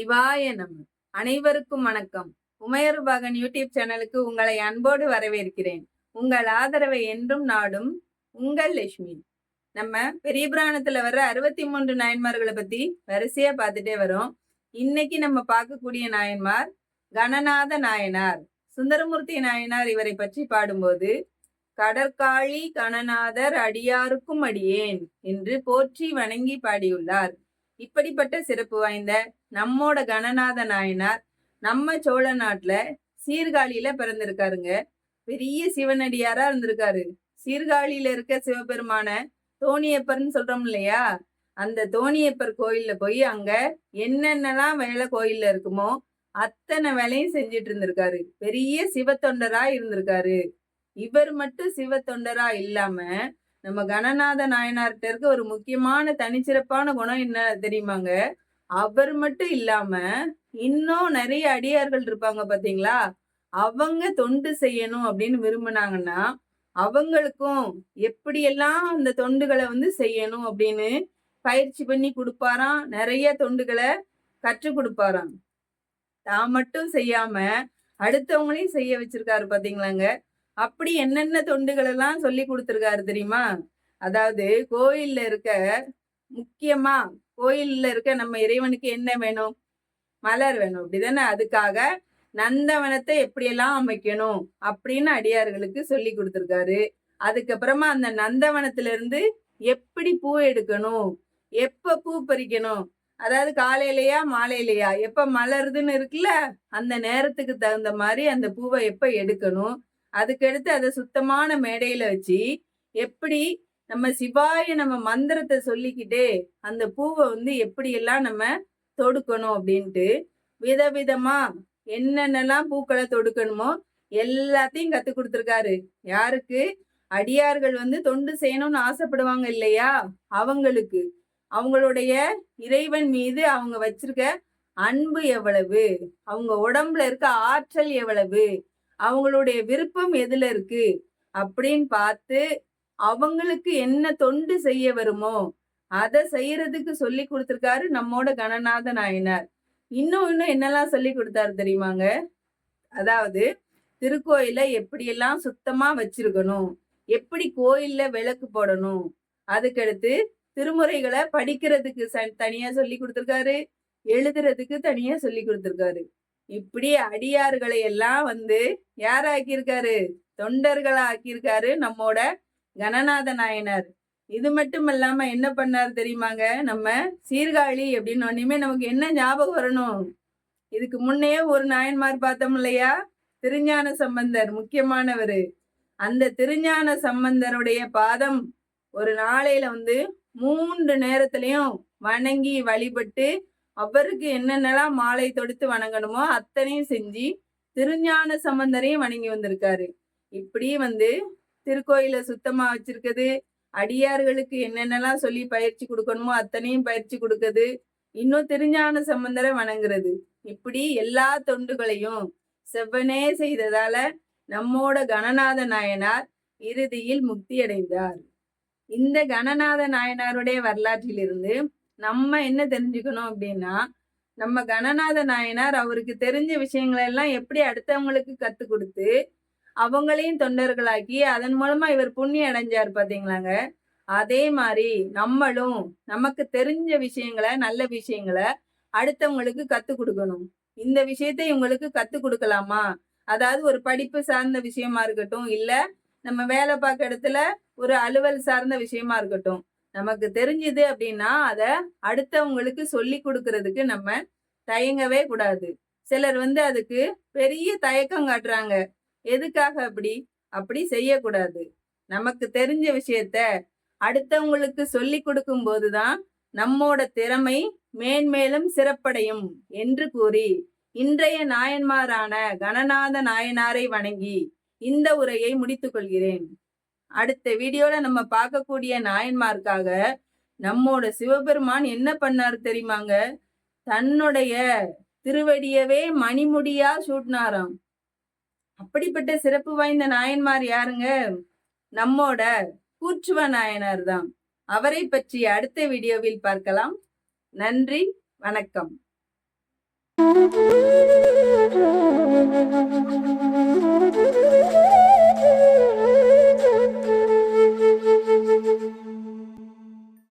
சிவாய நம. அனைவருக்கும் வணக்கம். உமையர் பகன் யூடியூப் சேனலுக்கு உங்களை அன்போடு வரவேற்கிறேன். உங்கள் ஆதரவை என்றும் நாடும் உங்கள் லட்சுமி. நம்ம பெரிய புராணத்துல வர்ற அறுபத்தி மூன்று நாயன்மார்களை பத்தி வரிசையா பார்த்துட்டே வரோம். இன்னைக்கு நம்ம பார்க்கக்கூடிய நாயன்மார் கணநாத நாயனார். சுந்தரமூர்த்தி நாயனார் இவரை பற்றி பாடும்போது கடற்காழி கணநாதர் அடியாருக்கும் அடியேன் என்று போற்றி வணங்கி பாடியுள்ளார். இப்படிப்பட்ட சிறப்பு வாய்ந்த நம்மோட கணநாத நாயனார் நம்ம சோழ நாட்டுல சீர்காழியில பிறந்திருக்காருங்க. பெரிய சிவனடியாரா இருந்திருக்காரு. சீர்காழியில இருக்க சிவபெருமான தோணியப்பர்னு சொல்றோம் இல்லையா? அந்த தோணியப்பர் கோயில்ல போய் அங்க என்னென்னலாம் வேலை கோயில்ல இருக்குமோ அத்தனை வேலையும் செஞ்சிட்டு இருந்திருக்காரு. பெரிய சிவத்தொண்டரா இருந்திருக்காரு. இவர் மட்டும் சிவத்தொண்டரா இல்லாம நம்ம கணநாத நாயனார்கிட்ட இருக்க ஒரு முக்கியமான தனிச்சிறப்பான குணம் என்ன தெரியுமாங்க? அவர் மட்டும் இல்லாம இன்னும் நிறைய அடியார்கள் இருப்பாங்க பாத்தீங்களா? அவங்க தொண்டு செய்யணும் அப்படின்னு விரும்பினாங்கன்னா அவங்களுக்கும் எப்படியெல்லாம் அந்த தொண்டுகளை வந்து செய்யணும் அப்படின்னு பயிற்சி பண்ணி கொடுப்பாராம். நிறைய தொண்டுகளை கற்றுக் கொடுப்பாராம். தான் மட்டும் செய்யாம அடுத்தவங்களையும் செய்ய வச்சிருக்காரு பாத்தீங்களாங்க? அப்படி என்னென்ன தொண்டுகள் எல்லாம் சொல்லி கொடுத்துருக்காரு தெரியுமா? அதாவது கோயில்ல இருக்க முக்கியமா கோயில்ல இருக்க நம்ம இறைவனுக்கு என்ன வேணும்? மலர் வேணும். அப்படிதானே அதுக்காக நந்தவனத்தை எப்படியெல்லாம் அமைக்கணும் அப்படின்னு அடியார்களுக்கு சொல்லி கொடுத்துருக்காரு. அதுக்கப்புறமா அந்த நந்தவனத்துல இருந்து எப்படி பூ எடுக்கணும்? எப்ப பூ பறிக்கணும்? அதாவது காலையிலயா மாலையிலயா? எப்ப மலருதுன்னு இருக்குல்ல அந்த நேரத்துக்கு தகுந்த மாதிரி அந்த பூவை எப்ப எடுக்கணும்? அதுக்கடுத்து அதை சுத்தமான மேடையில வச்சு எப்படி நம்ம சிவாய நம்ம மந்திரத்தை சொல்லிக்கிட்டே அந்த பூவை வந்து எப்படியெல்லாம் நம்ம தொடுக்கணும் அப்படின்ட்டு விதவிதமா என்னென்னலாம் பூக்களை தொடுக்கணுமோ எல்லாத்தையும் கத்து கொடுத்துருக்காரு. யாருக்கு? அடியார்கள் வந்து தொண்டு செய்யணும்னு ஆசைப்படுவாங்க இல்லையா? அவங்களுக்கு. அவங்களுடைய இறைவன் மீது அவங்க வச்சிருக்க அன்பு எவ்வளவு? அவங்க உடம்புல இருக்க ஆற்றல் எவ்வளவு? அவங்களுடைய விருப்பம் எதுல இருக்கு? அப்படின்னு பார்த்து அவங்களுக்கு என்ன தொண்டு செய்ய வருமோ அதை செய்யறதுக்கு சொல்லி கொடுத்துருக்காரு நம்மோட கணநாத நாயனார் இன்னும் இன்னும் என்னெல்லாம் சொல்லி கொடுத்தாரு தெரியுமாங்க? அதாவது திருக்கோயில எப்படியெல்லாம் சுத்தமா வச்சிருக்கணும் எப்படி கோயில்ல விளக்கு போடணும் அதுக்கடுத்து திருமுறைகளை படிக்கிறதுக்கு தனியா சொல்லி கொடுத்துருக்காரு எழுதுறதுக்கு தனியா சொல்லி கொடுத்துருக்காரு. இப்படி அடியார்களை எல்லாம் வந்து யார் ஆக்கியிருக்காரு? தொண்டர்களா ஆக்கியிருக்காரு நம்மோட கணநாத நாயனர். இது மட்டும் இல்லாம என்ன பண்ணார் தெரியுமாங்க? நம்ம சீர்காழி அப்படின்னு நமக்கு என்ன ஞாபகம் வரணும்? இதுக்கு முன்னே ஒரு நாயன்மார் பார்த்தோம் இல்லையா? திருஞான சம்பந்தர் முக்கியமானவர். அந்த திருஞான சம்பந்தருடைய பாதம் ஒரு நாளையில வந்து மூன்று நேரத்திலையும் வணங்கி வழிபட்டு அவருக்கு என்னென்னலாம் மாலை தொடுத்து வணங்கணுமோ அத்தனையும் செஞ்சு திருஞான சம்பந்தரையும் வணங்கி வந்திருக்காரு. இப்படி வந்து திருக்கோயில சுத்தமா வச்சிருக்குது. அடியார்களுக்கு என்னென்னலாம் சொல்லி பயிற்சி கொடுக்கணுமோ அத்தனையும் பயிற்சி கொடுக்குது. இன்னும் திருஞான சம்பந்தரை வணங்குறது. இப்படி எல்லா தொண்டுகளையும் செவ்வனே செய்ததால நம்மோட கணநாத நாயனார் இறுதியில் முக்தி அடைந்தார் இந்த கணநாத நாயனாருடைய வரலாற்றிலிருந்து நம்ம என்ன தெரிஞ்சுக்கணும் அப்படின்னா நம்ம கணநாத நாயனார் அவருக்கு தெரிஞ்ச விஷயங்களை எல்லாம் எப்படி அடுத்தவங்களுக்கு கத்து கொடுத்து அவங்களையும் தொண்டர்களாக்கி அதன் மூலமா இவர் புண்ணியம் அடைஞ்சார் பாத்தீங்களாங்க? அதே மாதிரி நம்மளும் நமக்கு தெரிஞ்ச விஷயங்களை நல்ல விஷயங்களை அடுத்தவங்களுக்கு கத்து கொடுக்கணும். இந்த விஷயத்தை இவங்களுக்கு கத்து கொடுக்கலாமா? அதாவது ஒரு படிப்பு சார்ந்த விஷயமா இருக்கட்டும் இல்ல நம்ம வேலை பார்க்க இடத்துல ஒரு அலுவல் சார்ந்த விஷயமா இருக்கட்டும். நமக்கு தெரிஞ்சுது அப்படின்னா அதை அடுத்தவங்களுக்கு சொல்லி கொடுக்கறதுக்கு நம்ம தயங்கவே கூடாது. சிலர் வந்து அதுக்கு பெரிய தயக்கம் காட்டுறாங்க. எதுக்காக அப்படி? அப்படி செய்யக்கூடாது. நமக்கு தெரிஞ்ச விஷயத்த அடுத்தவங்களுக்கு சொல்லி கொடுக்கும் போதுதான் நம்மோட திறமை மேன்மேலும் சிறப்படையும் என்று கூறி இன்றைய நாயன்மாரான கணநாத நாயனாரை வணங்கி இந்த உரையை முடித்துக் கொள்கிறேன். அடுத்த வீடியோல நம்ம பார்க்கக்கூடிய நாயன்மார்க்காக நம்மோட சிவபெருமான் என்ன பண்ணாரு தெரியுமாங்க? தன்னுடைய திருவடியவே மணிமுடியா சூட்டினாராம். அப்படிப்பட்ட சிறப்பு வாய்ந்த நாயன்மார் யாருங்க? நம்மோட கூற்றுவ நாயனார் தான் அவரை பற்றி அடுத்த வீடியோவில் பார்க்கலாம். நன்றி வணக்கம்.